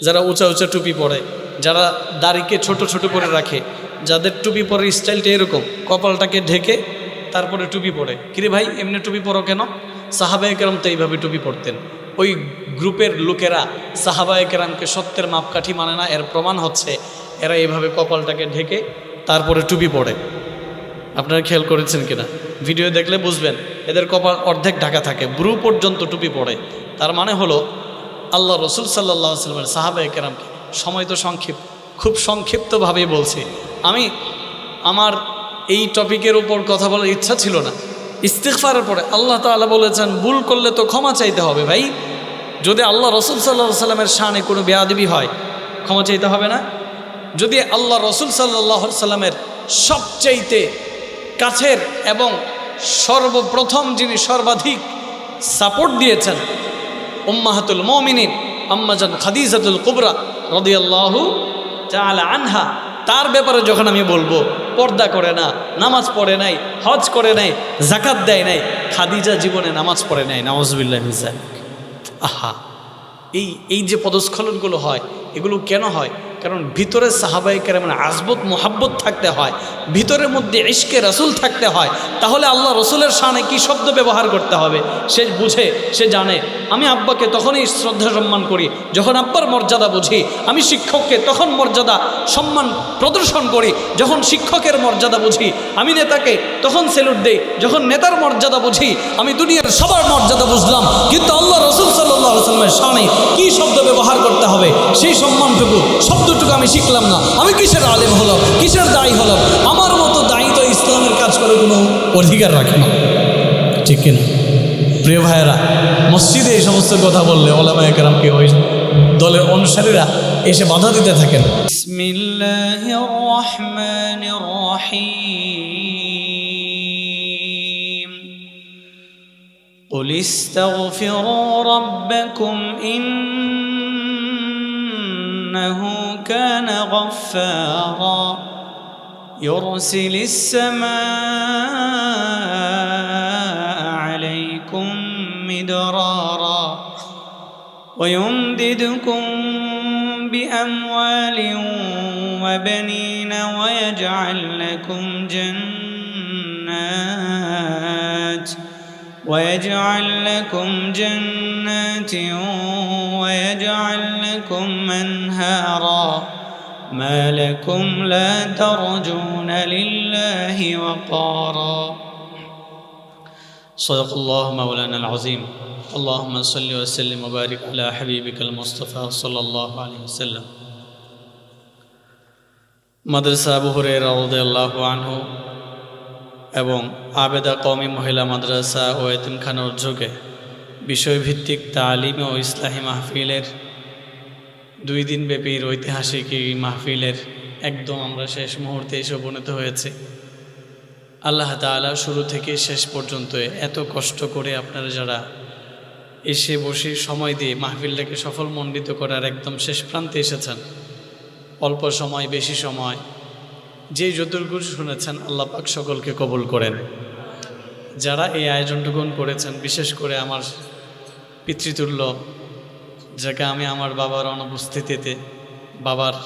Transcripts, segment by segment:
যারা উঁচা উঁচা টুপি পরে, যারা দাড়িকে ছোট ছোট করে রাখে, যাদের টুপি পরার স্টাইলটা এরকম, কপালটাকে ঢেকে তারপরে টুপি পরে। কিরে ভাই, এমনি টুপি পরো কেন? সাহাবায়ে কেরাম তো এইভাবে টুপি পরতেন। ওই গ্রুপের লোকেরা সাহাবায়ে কেরামকে সত্যের মাপকাঠি মানে না, এর প্রমাণ হচ্ছে এরা এইভাবে কপালটাকে ঢেকে তারপরে টুপি পরে। আপনারা খেয়াল করেছেন কিনা? ভিডিও দেখলে বুঝবেন, এদের কপাল অর্ধেক ঢাকা থাকে, ব্রু পর্যন্ত টুপি পড়ে। তার মানে হলো আল্লাহ রসুল সাল্লাহ সাল্লামের সাহাবায়ে কেরামকে, সময় তো সংক্ষিপ্ত, খুব সংক্ষিপ্তভাবেই বলছি। আমি আমার এই টপিকের উপর কথা বলার ইচ্ছা ছিল না। ইস্তেকফারের পরে আল্লাহ তাআলা বলেছেন, ভুল করলে তো ক্ষমা চাইতে হবে ভাই। যদি আল্লাহ রসুল সাল্লাহ সাল্লামের শানে কোনো বেয়াদবি হয়, ক্ষমা চাইতে হবে না। যদি আল্লাহ রসুল সাল্লাহ সাল্লামের সবচাইতে কাছের এবং সর্বপ্রথম যিনি সর্বাধিক সাপোর্ট দিয়েছেন উম্মাহাতুল মমিনিন, আম্মাজান খাদিজাতুল কুবরা রদিয়াল্লাহু চালা আনহা। তার ব্যাপারে যখন আমি বলব, পর্দা করে না, নামাজ পড়ে নাই, হজ করে নাই জাকাত দেয় নাই, খাদিজা জীবনে নামাজ পড়ে নাই নওয়াজবিল্লাহ আহা, এই এই যে পদস্খলনগুলো হয়, এগুলো কেন হয়? কারণ ভিতরে সাহাবাই কেরামের আজবত মোহাব্বত থাকতে হয়, ভিতরের মধ্যে ইশকে রসুল থাকতে হয়, তাহলে আল্লাহ রসুলের সানে কি শব্দ ব্যবহার করতে হবে? সে বুঝে, সে জানে। আমি আব্বাকে তখনই শ্রদ্ধা সম্মান করি, যখন আব্বার মর্যাদা বুঝি। আমি শিক্ষককে তখন মর্যাদা সম্মান প্রদর্শন করি, যখন শিক্ষকের মর্যাদা বুঝি। আমি নেতাকে তখন সেলুট দেই, যখন নেতার মর্যাদা বুঝি, আমি দুনিয়ার সবার মর্যাদা বুঝলাম। কিন্তু আল্লাহ সাল্লামের সানে কি শব্দ ব্যবহার করতে হবে? সেই সম্মানটুকু, শব্দটুকু আমি শিখলাম না। আমি কিসের আলেম হলাম? কিসের দায়ী হলাম? আমার মতো দায়ী তো ইসলামের কাজ করে কোনো অধিকার রাখে না। ঠিক কিনা? প্রিয় ভাইয়েরা, মসজিদে এই সমস্ত কথা বললে ওলামা একরামকে ওই দলের অনুসারীরা এসে বাধা দিতে থাকেন। রহিম। قل استغفروا ربكم إنه كان غفارا يرسل السماء عليكم مدرارا ويمددكم بأموال وبنين ويجعل لكم جنات ويجعل لكم جنات ويجعل لكم أنهارا. ما لكم لا ترجون لله وقارا. صدق الله مولانا العظيم. اللهم صل وسلم وبارك على حبيبك المصطفى صلى الله عليه وسلم. مدرسة أبو هريرة رضي الله عنه এবং আবেদা কওমি মহিলা মাদ্রাসা ও এতিমখানার উদ্যোগে বিষয়ভিত্তিক তালিম ও ইসলাহী মাহফিলের দুই দিনব্যাপী ঐতিহাসিক এই মাহফিলের একদম আমরা শেষ মুহূর্তে এসে উপনীত হয়েছে। আল্লাহ তাআলা শুরু থেকে শেষ পর্যন্ত এত কষ্ট করে আপনারা যারা এসে বসে সময় দিয়ে মাহফিলটাকে সফল মণ্ডিত করার একদম শেষ প্রান্তে এসেছেন। অল্প সময়, বেশি সময় যে যতটুকু শুনেছেন, আল্লাহ পাক সকলকে কবুল করেন। যারা এই আয়োজনটুকুন করেছেন, বিশেষ করে আমার পিতৃতুল্য, যাকে আমি আমার বাবার অনুপস্থিতিতে বাবার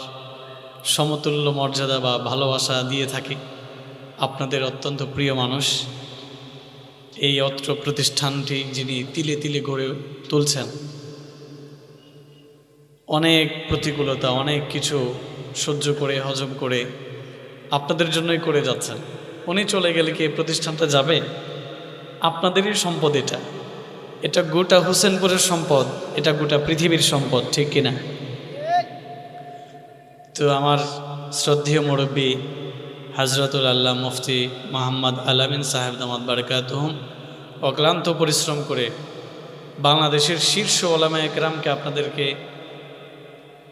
সমতুল্য মর্যাদা বা ভালোবাসা দিয়ে থাকি, আপনাদের অত্যন্ত প্রিয় মানুষ, এই অত্র প্রতিষ্ঠানটি যিনি তিলে তিলে গড়ে তুলছেন, অনেক প্রতিকূলতা, অনেক কিছু সহ্য করে, হজম করে আপনাদের জন্যই করে যাচ্ছেন উনি চলে গেলে কি এই প্রতিষ্ঠানটা যাবে? আপনাদেরই সম্পদ এটা। এটা গোটা হোসেনপুরের সম্পদ, এটা গোটা পৃথিবীর সম্পদ, ঠিক কিনা তো আমার শ্রদ্ধেয় মুরব্বী হাজরতুল আল্লাহ মুফতি মোহাম্মদ আলামিন সাহেব দামাদ বারকাতহম, অক্লান্ত পরিশ্রম করে বাংলাদেশের শীর্ষ ওলামা একরামকে আপনাদেরকে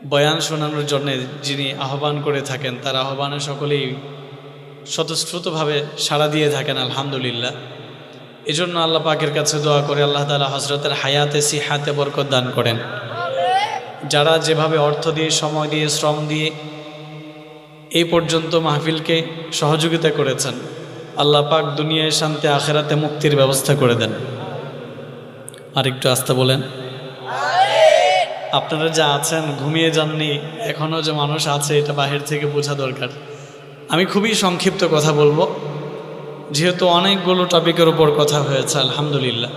বয়ান শোনানোর জন্য যিনি আহ্বান করে থাকেন, তার আহ্বানে সকলেই স্বতঃস্ফূর্তভাবে সাড়া দিয়ে থাকেন, আলহামদুলিল্লাহ। এজন্য আল্লাহ পাকের কাছে দোয়া করে আল্লাহ তালা হজরতের হায়াতে, সিহাতে বরকত দান করেন। যারা যেভাবে অর্থ দিয়ে, সময় দিয়ে, শ্রম দিয়ে এই পর্যন্ত মাহফিলকে সহযোগিতা করেছেন, আল্লাহ পাক দুনিয়ায় শান্তি, আখেরাতে মুক্তির ব্যবস্থা করে দেন। আরেকটু আস্তে বলেন। আপনারা যা আছেন, ঘুমিয়ে যাননি এখনও যে মানুষ আছে, এটা বাহির থেকে বোঝা দরকার। আমি খুবই সংক্ষিপ্ত কথা বলব। যেহেতু অনেকগুলো টপিকের উপর কথা হয়েছে, আলহামদুলিল্লাহ।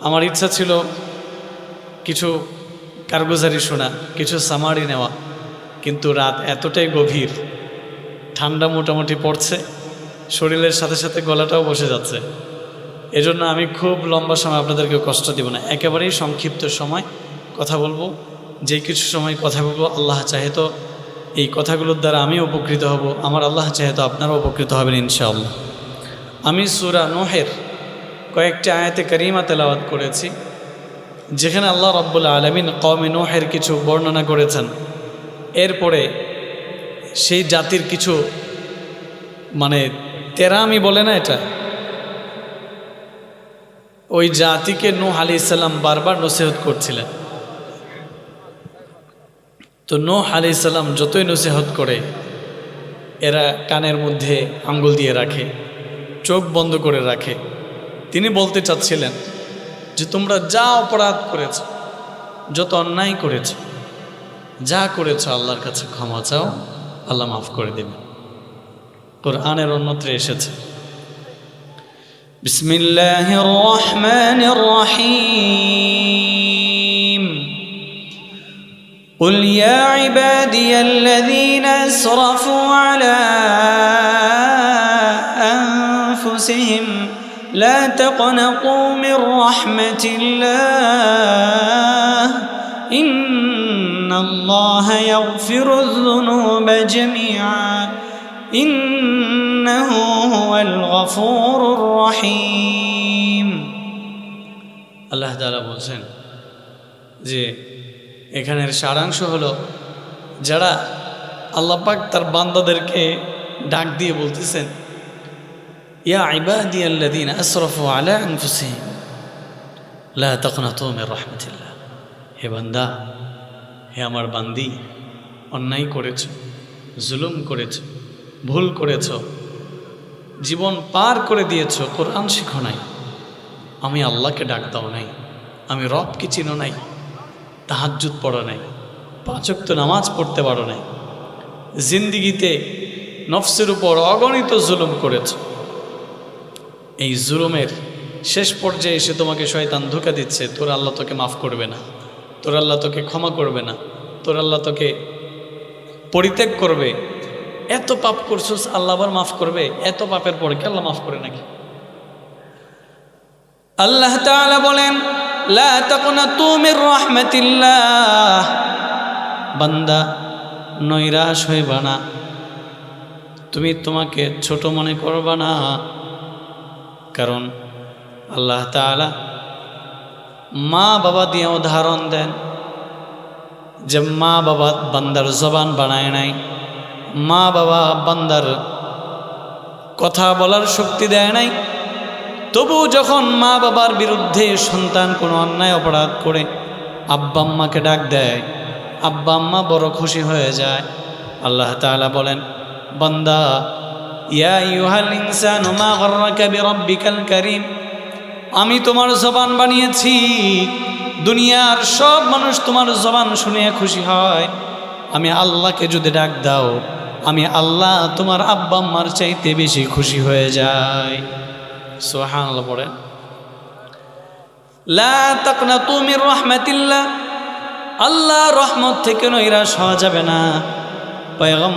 আমার ইচ্ছা ছিল কিছু কারগুজারি শোনা, কিছু সামারি নেওয়া। কিন্তু রাত এতটাই গভীর, ঠান্ডা মোটামুটি পড়ছে, শরীরের সাথে সাথে গলাটাও বসে যাচ্ছে। এজন্য আমি খুব লম্বা সময় আপনাদেরকে কষ্ট দিব না। একেবারেই সংক্ষিপ্ত সময়। কথা বলব, যে কিছু সময় কথা বলব, আল্লাহ চাহে তো এই কথাগুলোর দ্বারা আমি উপকৃত হব, আমার আল্লাহ চাহে তো আপনারাও উপকৃত হবেন ইনশাআল্লাহ। আমি সুরা নোহের কয়েকটি আয়াতে করিমা তেলাওয়াত করেছি, যেখানে আল্লাহ রব্বুল আলমিন কমে নোহের কিছু বর্ণনা করেছেন। এরপরে সেই জাতির কিছু মানে তেরামি বলে না এটা? ওই জাতিকে নূহ আলি ইসাল্লাম বারবার নসিহত করছিলেন। তো নোহ আলি সাল্লাম যতই নসিহত করে, এরা কানের মধ্যে আঙ্গুল দিয়ে রাখে, চোখ বন্ধ করে রাখে। তিনি বলতে চাচ্ছিলেন যে, তোমরা যা অপরাধ করেছ, যত অন্যায় করেছ, যা করেছ আল্লাহর কাছে ক্ষমা চাও, আল্লাহ মাফ করে দেবে তোর আনের অন্যত্রে এসেছে। বিসমিল্লাহ রহমান রহিম। قل يا عبادي الذين اسرفوا على انفسهم لا تقنطوا من رحمه الله ان الله يغفر الذنوب جميعا إنه هو الغفور الرحيم আল্লাহ তাআলা বলছেন যে এখানের সারাংশ হলো যারা আল্লাহ পাক তার বান্দাদেরকে ডাক দিয়ে বলতেছেন, ইয়া ইবাদি আল্লাদিন আসরফু আলা আনফুসিহিম, লা তাকনাতু মির রাহমাতিল্লাহ। হে বান্দা, হে আমার বান্দি, অন্যায় করেছ, জুলুম করেছ, ভুল করেছ, জীবন পার করে দিয়েছ, কোরআন শিখো নাই। আমি আল্লাহকে ডাক দাও নাই, আমি রবকে চিনো নাই। তাহাজ্জুদ পড়ো নাই পাঁচক তো নামাজ পড়তে পারো নাই। জিন্দিগিতে নফসের উপর অগণিত জুলুম করেছ। এই জুলুমের শেষ পর্যায়ে এসে তোমাকে শয়তান ধোকা দিচ্ছে, তোর আল্লাহ তোকে মাফ করবে না, তোর আল্লাহ তোকে ক্ষমা করবে না, তোর আল্লাহ তোকে পরিত্যাগ করবে। এত পাপ করছোস, আল্লাহ আবার মাফ করবে, এত পাপের পরে কি আল্লাহ মাফ করে নাকি? আল্লাহ তাআলা বলেন লা বান্দা, নৈরাশ হইবা না। তুমি তোমাকে ছোট মনে করবা না। কারণ আল্লাহ তাআলা মা বাবা দিয়ে উদাহরণ দেন যে মা বাবা বান্দার জবান বানায় নাই। মা বাবা বান্দার কথা বলার শক্তি দেয় নাই। তবু যখন মা বাবার বিরুদ্ধে সন্তান কোনো অন্যায় অপরাধ করে, আব্বা আম্মাকে ডাক দেয়, আব্বা আম্মা বড় খুশি হয়ে যায়। আল্লাহ তাআলা বলেন, বন্দা, ইয়া ইউহাল ইনসানু মা গররাকা কারীম, আমি তোমার জবান বানিয়েছি, দুনিয়ার সব মানুষ তোমার জবান শুনে খুশি হয়। আমি আল্লাহকে যদি ডাক দাও, আমি আল্লাহ তোমার আব্বা আম্মার চাইতে বেশি খুশি হয়ে যায়। সোহান পড়েন আল্লাহ রহমত থেকে নৈরাশ হওয়া যাবে না। পয়গম